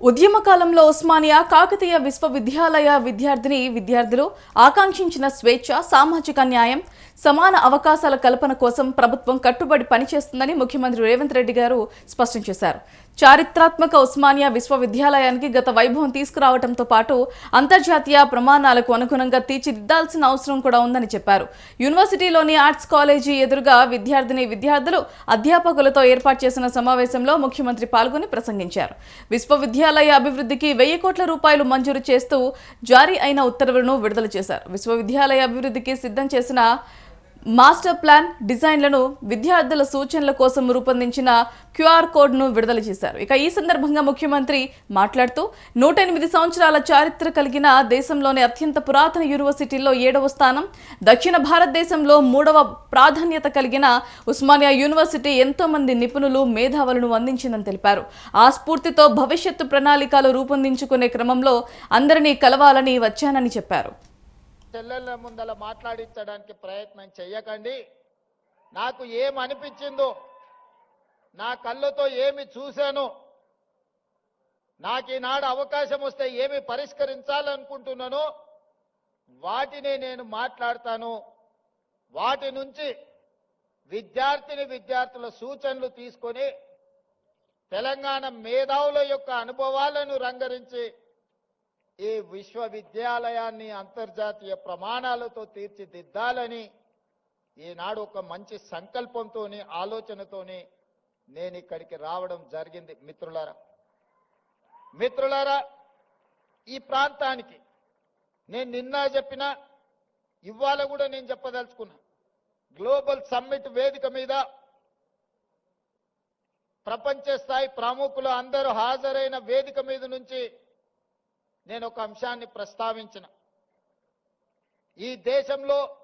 ఉద్యమ కాలంలో ఉస్మానియా కాకతీయ విశ్వవిద్యాలయ విద్యార్థిని విద్యార్థులు ఆకాంక్షించిన స్వేచ్ఛ సామాజిక న్యాయం సమాన అవకాశాల కల్పన కోసం ప్రభుత్వం కట్టుబడి పనిచేస్తుందని ముఖ్యమంత్రి రేవంత్ రెడ్డి గారు స్పష్టం చేశారు. చారిత్రాత్మక ఉస్మానియా విశ్వవిద్యాలయానికి గత వైభవం తీసుకురావడంతో పాటు అంతర్జాతీయ ప్రమాణాలకు అనుగుణంగా తీర్చిదిద్దాల్సిన అవసరం కూడా ఉందని చెప్పారు. యూనివర్సిటీలోని ఆర్ట్స్ కాలేజీ ఎదురుగా విద్యార్థిని విద్యార్థులు అధ్యాపకులతో ఏర్పాటు చేసిన సమావేశంలో ముఖ్యమంత్రి పాల్గొని ప్రసంగించారు. విశ్వవిద్యాలయ అభివృద్ధికి వెయ్యి కోట్ల రూపాయలు మంజూరు చేస్తూ జారీ అయిన ఉత్తర్వులను విడుదల చేశారు. విశ్వవిద్యాలయ అభివృద్ధికి సిద్ధం చేసిన మాస్టర్ ప్లాన్ డిజైన్లను విద్యార్థుల సూచనల కోసం రూపొందించిన క్యూఆర్ కోడ్ను విడుదల చేశారు. ఇక ఈ సందర్భంగా ముఖ్యమంత్రి మాట్లాడుతూ నూట ఎనిమిది సంవత్సరాల చారిత్ర కలిగిన దేశంలోని అత్యంత పురాతన యూనివర్సిటీల్లో ఏడవ స్థానం దక్షిణ భారతదేశంలో మూడవ ప్రాధాన్యత కలిగిన ఉస్మానియా యూనివర్సిటీ ఎంతో మంది నిపుణులు మేధావులను అందించిందని తెలిపారు. ఆ స్ఫూర్తితో భవిష్యత్తు ప్రణాళికలు రూపొందించుకునే క్రమంలో అందరినీ కలవాలని వచ్చానని చెప్పారు. చెల్లెళ్ళ ముందల మాట్లాడించడానికి ప్రయత్నం చెయ్యకండి. నాకు ఏం అనిపించిందో నా కళ్ళతో ఏమి చూశాను నాకు ఈనాడు అవకాశం వస్తే ఏమి పరిష్కరించాలనుకుంటున్నానో వాటిని నేను మాట్లాడతాను. వాటి నుంచి విద్యార్థిని విద్యార్థుల సూచనలు తీసుకొని తెలంగాణ మేధావుల యొక్క అనుభవాలను రంగరించి ఈ విశ్వవిద్యాలయాన్ని అంతర్జాతీయ ప్రమాణాలతో తీర్చిదిద్దాలని ఈనాడు ఒక మంచి సంకల్పంతోని ఆలోచనతోని నేను ఇక్కడికి రావడం జరిగింది. మిత్రులారా మిత్రులారా ఈ ప్రాంతానికి నేను నిన్న చెప్పిన ఇవాళ కూడా నేను చెప్పదలుచుకున్నా గ్లోబల్ సమ్మిట్ వేదిక మీద ప్రపంచ స్థాయి ప్రముఖులు అందరూ హాజరైన వేదిక మీద నుంచి నేను ఒక అంశాన్ని ప్రస్తావించిన. ఈ దేశంలో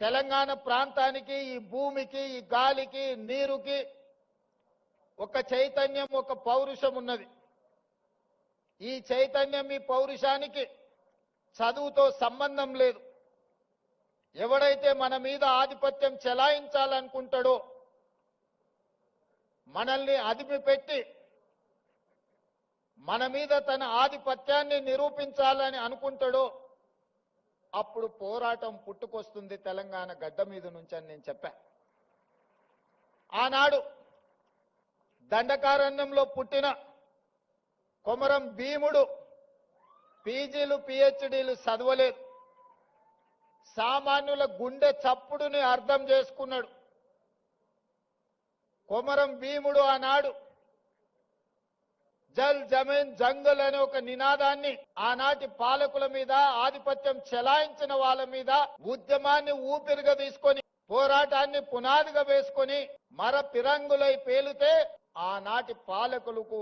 తెలంగాణ ప్రాంతానికి ఈ భూమికి ఈ గాలికి నీరుకి ఒక చైతన్యం ఒక పౌరుషం ఉన్నది. ఈ చైతన్యం ఈ పౌరుషానికి చదువుతో సంబంధం లేదు. ఎవడైతే మన మీద ఆధిపత్యం చెలాయించాలనుకుంటాడో మనల్ని అదిమి పెట్టి మన మీద తన ఆధిపత్యాన్ని నిరూపించాలని అనుకుంటాడో అప్పుడు పోరాటం పుట్టుకొస్తుంది తెలంగాణ గడ్డ మీద నుంచి అని నేను చెప్పా. ఆనాడు దండకారణ్యంలో పుట్టిన కొమరం భీముడు పీజీలు పిహెచ్డీలు చదవలేదు. సామాన్యుల గుండె చప్పుడుని అర్థం చేసుకున్నాడు. కొమరం భీముడు ఆనాడు జల్ జమీన్ జంగల్ అనే ఒక నినాదాన్ని ఆనాటి పాలకుల మీద ఆధిపత్యం చెలాయించిన వాళ్ళ మీద ఉద్యమాన్ని ఊపిరిగా తీసుకొని పోరాటాన్ని పునాదిగా వేసుకొని మర పిరంగులై పేలితే ఆనాటి పాలకులకు